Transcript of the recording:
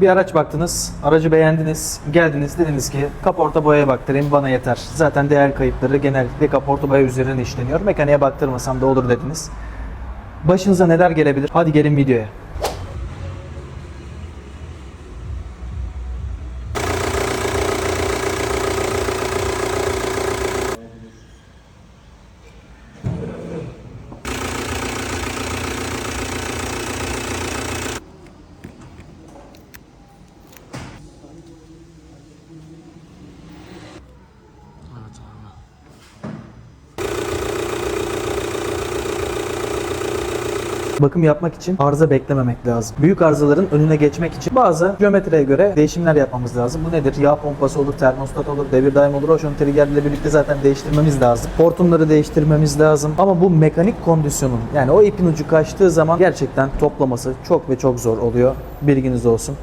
Bir araç baktınız, aracı beğendiniz, geldiniz dediniz ki kaporta boyaya baktırayım bana yeter. Zaten değer kayıpları genellikle kaporta boya üzerine işleniyor. Mekaniğe baktırmasam da olur dediniz. Başınıza neler gelebilir? Hadi gelin videoya. Bakım yapmak için arıza beklememek lazım. Büyük arızaların önüne geçmek için bazı geometriye göre değişimler yapmamız lazım. Bu nedir? Yağ pompası olur, termostat olur, devir daim olur. Ocean trigger ile birlikte zaten değiştirmemiz lazım. Hortumları değiştirmemiz lazım. Ama bu mekanik kondisyonun yani o ipin ucu kaçtığı zaman gerçekten toplaması çok ve çok zor oluyor. Bilginiz olsun.